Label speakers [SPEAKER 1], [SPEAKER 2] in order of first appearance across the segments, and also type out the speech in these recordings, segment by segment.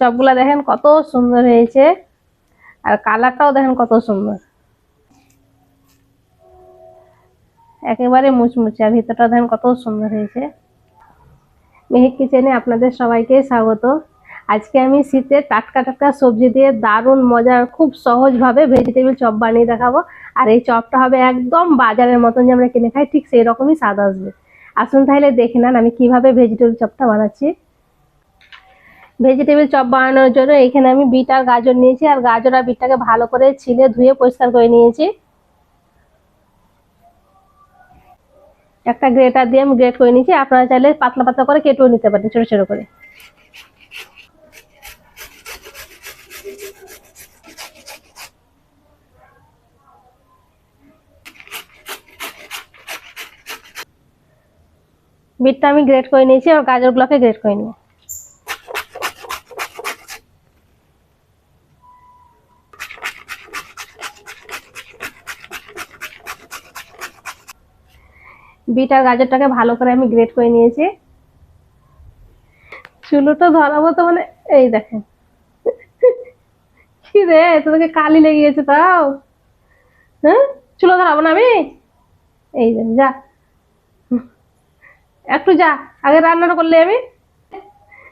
[SPEAKER 1] চপগুলা দেখেন কত সুন্দর হয়েছে। আর কালারটাও দেখেন কত সুন্দর। একেবারে মুচমুচে, আর ভিতরটা দেখেন কত সুন্দর হয়েছে। মেহেক কিচেনে আপনাদের সবাইকে স্বাগত। আজকে আমি শীতে টাটকা টাটকা সবজি দিয়ে দারুণ মজার খুব সহজভাবে ভেজিটেবিল চপ বানিয়ে দেখাবো। আর এই চপটা হবে একদম বাজারের মতন যে আমরা কিনে খাই, ঠিক সেই রকমই স্বাদ আসবে। আসুন তাহলে দেখে নেন আমি কীভাবে ভেজিটেবিল চপটা বানাচ্ছি। ভেজিটেবিল চপ বানানোর জন্য এখানে আমি বিট আর গাজর নিয়েছি, আর গাজর আর বিটটাকে ভালো করে ছিলে ধুয়ে পরিষ্কার করে নিয়েছি। একটা গ্রেটার দিয়ে আমি গ্রেট করে নিয়েছি, আপনারা চাইলে পাতলা পাতলা করে কেটেও নিতে পারেন, ছোটো ছোটো করে। বিটটা আমি গ্রেট করে নিয়েছি আর গাজরগুলোকে গ্রেট করে নিই। বিট আর গাজরটাকে ভালো করে আমি গ্রেট করে নিয়েছি। চুলোটা ধরাবো তো মানে এই দেখেন। কি রে, তোদেরকে কালি লেগে গেছে তাও। হ্যাঁ? চুলো ধরাবো না আমি? এই যে, যা। একটু যা, আগে রান্নাটা করলে আমি।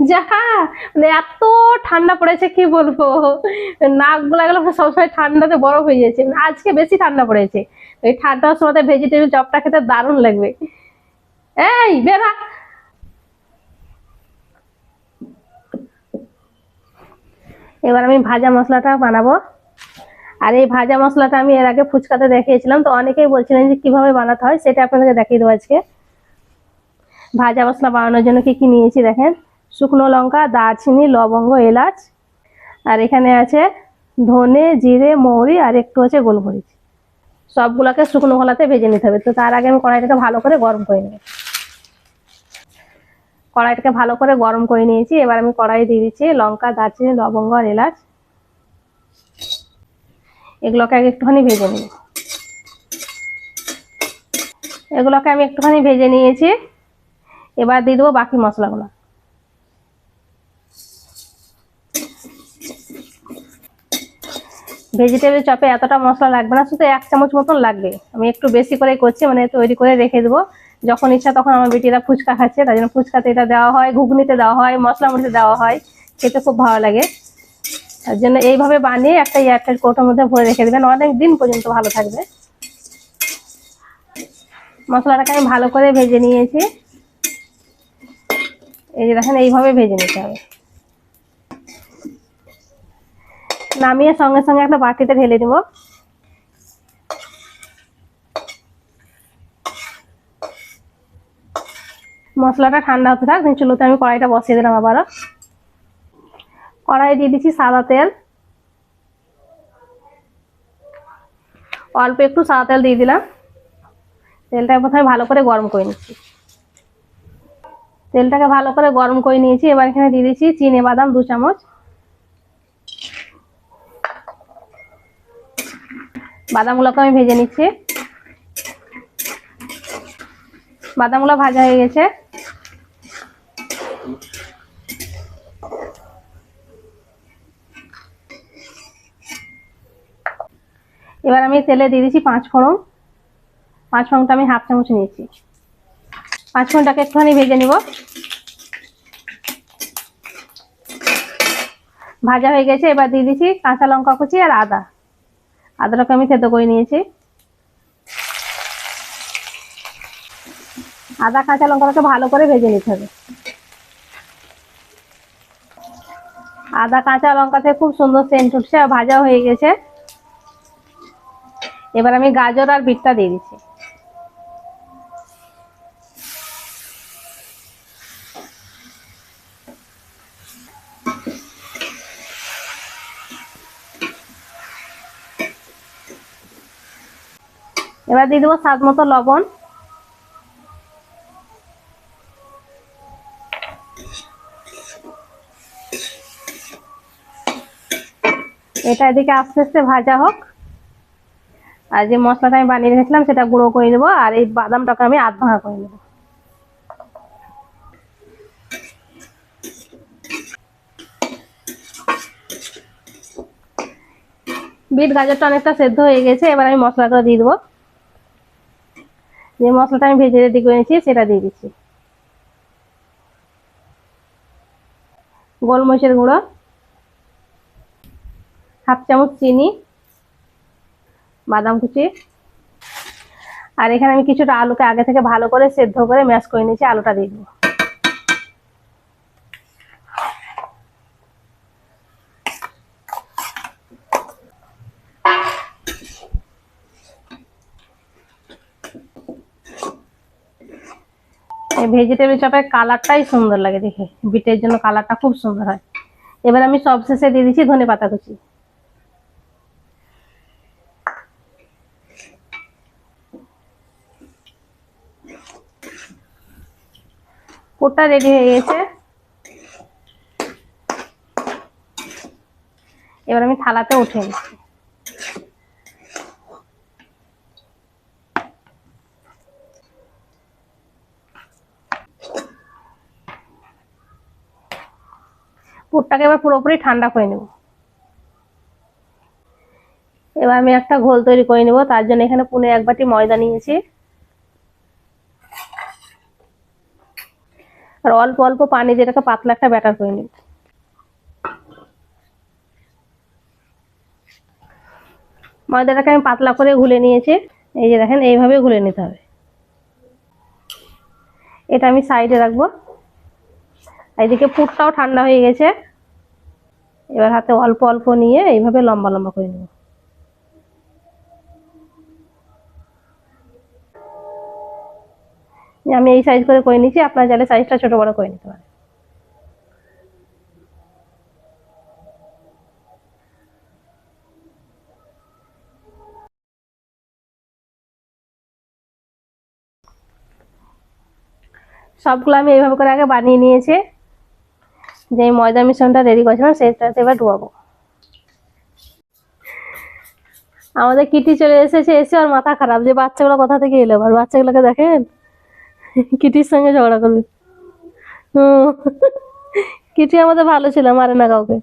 [SPEAKER 1] যা মানে এত ঠান্ডা পড়েছে, কি বলব? নাকগুলা গেলো সবসময় ঠান্ডাতে বরফ হয়ে যাচ্ছে। আজকে বেশি ঠান্ডা পড়েছে। ওই ঠান্ডার সময় ভেজিটেবিল চপটা খেতে দারুণ লাগবে। এই, বেরা এবার আমি ভাজা মশলাটা বানাবো। আর এই ভাজা মশলাটা আমি এর আগে ফুচকাতে দেখিয়েছিলাম, তো অনেকেই বলছিলেন যে কীভাবে বানাতে হয় সেটা আপনাদেরকে দেখিয়ে দেবো আজকে। ভাজা মশলা বানানোর জন্য কি কি নিয়েছি দেখেন? শুকনো লঙ্কা, দারচিনি, লবঙ্গ, এলাচ। আর এখানে আছে ধনে, জিরে, মৌরি, আর একটু আছে গোলমরিচ। সবগুলোকে শুকনো কলাতে ভেজে নিতে হবে। তো তার আগে আমি কড়াইটাকে ভালো করে গরম করে নেব। কড়াইটাকে ভালো করে গরম করে নিয়েছি। এবার আমি কড়াই দিয়ে দিচ্ছি লঙ্কা, দারচিনি, লবঙ্গ আর এলাচ। এগুলোকে আগে একটুখানি ভেজে নিই এগুলোকে আমি একটুখানি ভেজে নিয়েছি। এবার দিয়ে দেবো বাকি মশলাগুলো। ভেজিটেবিল চপে এতটা মশলা লাগবে না, শুধু এক চামচ মতন লাগবে। আমি একটু বেশি করে করছি মানে তৈরি করে রেখে দেবো। যখন ইচ্ছা তখন আমার বেটিরা ফুচকা খাচ্ছে, তার জন্য ফুচকাতে এটা দেওয়া হয়, ঘুগনিতে দেওয়া হয় মশলা মুড়িতে দেওয়া হয়। খেতে খুব ভালো লাগে। তার জন্য এইভাবে বানিয়ে একটা এয়ারটাইট কোটোর মধ্যে ভরে রেখে দেবেন। অনেক দিন পর্যন্ত ভালো থাকবে। মশলাটাকে আমি ভালো করে ভেজে নিয়েছি। এই যে দেখেন, এইভাবে ভেজে নিতে হবে। নামিয়ে সঙ্গে সঙ্গে একটা বাটিতে ঢেলে দিব। মশলাটা ঠান্ডা হতে থাক চুলোতে আমি কড়াইটা বসিয়ে দিলাম আবারও। কড়াই দিয়ে দিচ্ছি সাদা তেল। অল্প একটু সাদা তেল দিয়ে দিলাম। তেলটা প্রথমে ভালো করে গরম করে নিচ্ছি। তেলটাকে ভালো করে গরম করে নিয়েছি, এবার এখানে দিয়ে দিচ্ছি চিনে বাদাম দু চামচ। বাদামগুলোকে আমি ভেজে নিচ্ছি। বাদামগুলো ভাজা হয়ে গেছে। এবার আমি তেলে দিয়ে দিচ্ছি পাঁচ ফোড়ন। পাঁচ ফোড়নটা আমি হাফ চামচ নিয়েছি। পাঁচ ফোড়নটাকে একটুখানি ভেজে নিব। ভাজা হয়ে গেছে, এবার দিয়ে দিচ্ছি কাঁচা লঙ্কা কুচি আর আদা। আদাটাকে আমি থেতো করে নিয়েছি। আদা, কাঁচা লঙ্কাটাকে ভালো করে ভেজে নিতে হবে। আদা, কাঁচা লঙ্কাতে খুব সুন্দর সেন্ট উঠছে আর ভাজা হয়ে গেছে। এবার আমি গাজর আর বিটটা দিয়ে দিচ্ছি। এবার দিয়ে দেবো স্বাদ মতো লবণ। এটা এদিকে আস্তে আস্তে ভাজা হোক। আর যে মশলাটা আমি বানিয়ে রেখেছিলাম, সেটা গুঁড়ো করে নেব, আর এই বাদামটাকে আমি আধ ভাঙা করে নেব। বিট গাজরটা অনেকটা সেদ্ধ হয়ে গেছে, এবার আমি মশলাগুলো দিয়ে দেবো। যে মশলাটা আমি ভেজে রেডি করে নিয়েছি, সেটা দিয়ে দিচ্ছি। গোলমরিচের গুঁড়ো, হাফ চামচ চিনি, বাদাম কুচি। আর এখানে আমি কিছুটা আলুকে আগে থেকে ভালো করে সেদ্ধ করে ম্যাশ করে নিয়েছি, আলুটা দিয়ে দেবো। ভেজিটেবল চপের কালারটাই সুন্দর লাগে দেখে। বিটের জন্য কালারটা খুব সুন্দর হয়। এবার আমি সব শেষে দিয়ে দিচ্ছি ধনে পাতা কুচি। পুরটা রেডি হয়ে গেছে। এবার আমি থালাতে উঠে নিচ্ছি। পুরটাকে এবার পুরোপুরি ঠান্ডা করে নেব। এবার আমি একটা ঘোল তৈরি করে নেব, তার জন্য এখানে পুনে এক বাটি ময়দা নিয়েছি। আর অল্প অল্প পানি দিয়ে এটাকে পাতলা একটা ব্যাটার করে নেব। ময়দাটাকে আমি পাতলা করে ঘুলে নিয়েছি। এই যে দেখেন, এইভাবে ঘুলে নিতে হবে। এটা আমি সাইডে রাখব। এইদিকে পুরটাও ঠান্ডা হয়ে গেছে। এবার হাতে অল্প অল্প নিয়ে এইভাবে লম্বা লম্বা করে নেব। আমি এই সাইজ করে করে নিচ্ছি, আপনার চাইলে সাইজটা ছোট বড় করে নিতে পারেন। সবগুলো আমি এইভাবে করে আগে বানিয়ে নিয়েছি। যে ময়দা মিশ্রণটা রেডি করেছিলাম, সেটাতে এবার ডুবাবো। আমাদের কিটি চলে এসেছে, এসে আর মাথা খারাপ, যে বাচ্চাগুলো কোথা থেকে এলো? আর বাচ্চাগুলোকে দেখেন? কিটির সঙ্গে ঝগড়া করবে কিটি আমাদের ভালো ছিল, মারে না কাউকে।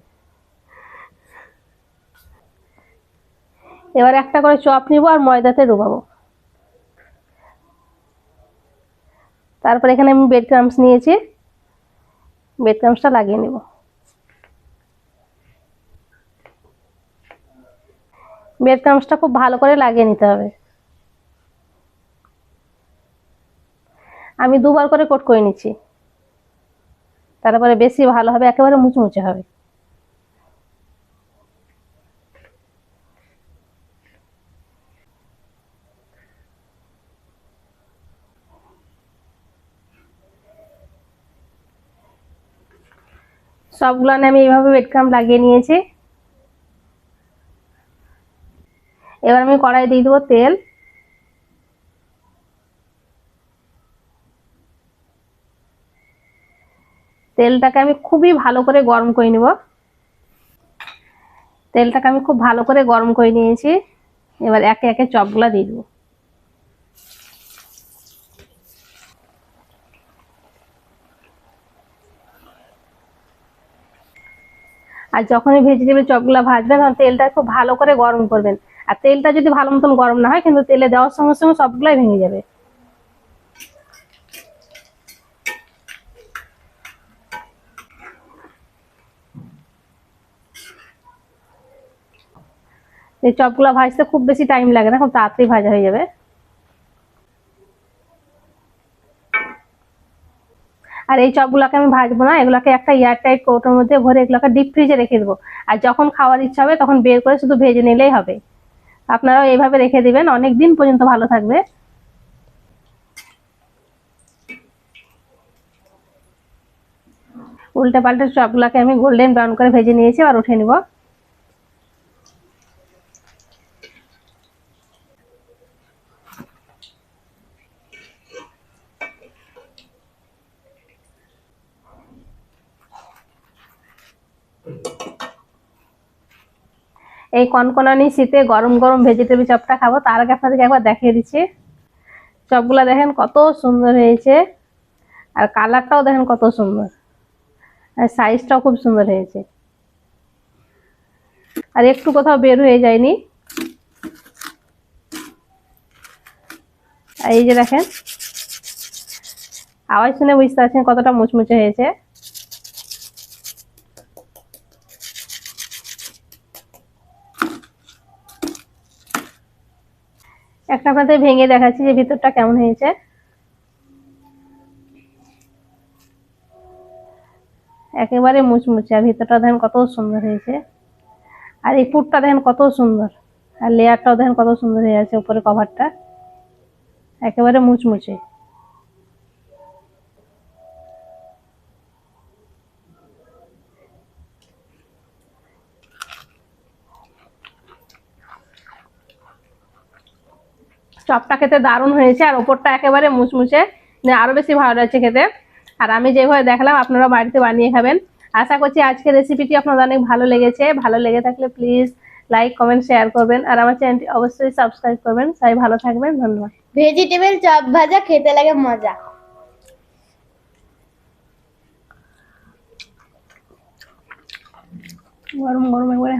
[SPEAKER 1] এবার একটা করে চপ নিব আর ময়দাতে ডুবাবো। তারপর এখানে আমি বেড ক্রামস নিয়েছি। ক্রামসটা লাগিয়ে নেব। ক্রামসটা খুব ভালো করে লাগিয়ে নিতে হবে। আমি দুবার করে কোট করে নিচ্ছি। তারপরে বেশি ভালো হবে, একেবারে মুচমুচে হবে। সবগুলো আমি এইভাবে বেডক্রাম লাগিয়ে নিয়েছি। এবার আমি কড়াই দিয়ে দেবো তেল। তেলটাকে আমি খুবই ভালো করে গরম করে নিব। তেলটাকে আমি খুব ভালো করে গরম করে নিয়েছি। এবার একে একে চপগুলা দিয়ে দেবো। আর যখনই ভেজিটেবল চপগুলো ভাজবেন তখন তেলটা খুব ভালো করে গরম করবেন। আর তেলটা যদি ভালো মতন গরম না হয়, কিন্তু তেলে দেওয়ার সঙ্গে সঙ্গে সবগুলাই ভেঙে যাবে। এই চপগুলো ভাজতে খুব বেশি টাইম লাগে না, খুব তাড়াতাড়ি ভাজা হয়ে যাবে। আর এই চপগুলোকে আমি ভাজবো না, এগুলোকে একটা এয়ার টাইট কৌটোর মধ্যে ভরে এগুলোকে ডিপ ফ্রিজে রেখে দেবো। আর যখন খাওয়ার ইচ্ছা হবে তখন বের করে শুধু ভেজে নিলেই হবে। আপনারাও এইভাবে রেখে দেবেন। অনেক দিন পর্যন্ত ভালো থাকবে। উল্টে পাল্টে চপগুলোকে আমি গোল্ডেন ব্রাউন করে ভেজে নিয়েছি আর উঠে নিব। এই কনকনানি শীতে গরম গরম ভেজিটেবল চপটা খাব। তার আগে আপনাদেরকে একবার দেখিয়ে দিচ্ছি। চপগুলো দেখেন কত সুন্দর হয়েছে। আর কালারটাও দেখেন কত সুন্দর। আর সাইজটাও খুব সুন্দর হয়েছে। আর একটু কোথাও বের হয়ে যায়নি। এই যে দেখেন, আওয়াজ শুনে বুঝতে পারছেন কতটা মুচমুচে হয়েছে। একটা আপনাদের ভেঙে দেখাচ্ছি যে ভিতরটা কেমন হয়েছে। একেবারে মুচমুচে, আর ভিতরটা দেখেন কত সুন্দর হয়েছে। আর এই পুরটা দেখেন কত সুন্দর, আর লেয়ারটাও দেখেন কত সুন্দর হয়ে আছে উপরে কভারটা একেবারে মুচমুচে। চপটা খেতে দারুণ হয়েছে আর ওপরটা একেবারে মুচমুচে। আরও বেশি ভালো লাগছে খেতে। আর আমি যেভাবে দেখলাম আপনারা বাড়িতে বানিয়ে খাবেন। আশা করছি আজকের রেসিপিটি আপনাদের অনেক ভালো লেগেছে। ভালো লেগে থাকলে প্লিজ লাইক কমেন্ট শেয়ার করবেন। আর আমার চ্যানেলটি অবশ্যই সাবস্ক্রাইব করবেন। সবাই ভালো থাকবেন। ধন্যবাদ।
[SPEAKER 2] ভেজিটেবল চপ ভাজা খেতে লাগে মজা।
[SPEAKER 1] গরম গরম একবারে।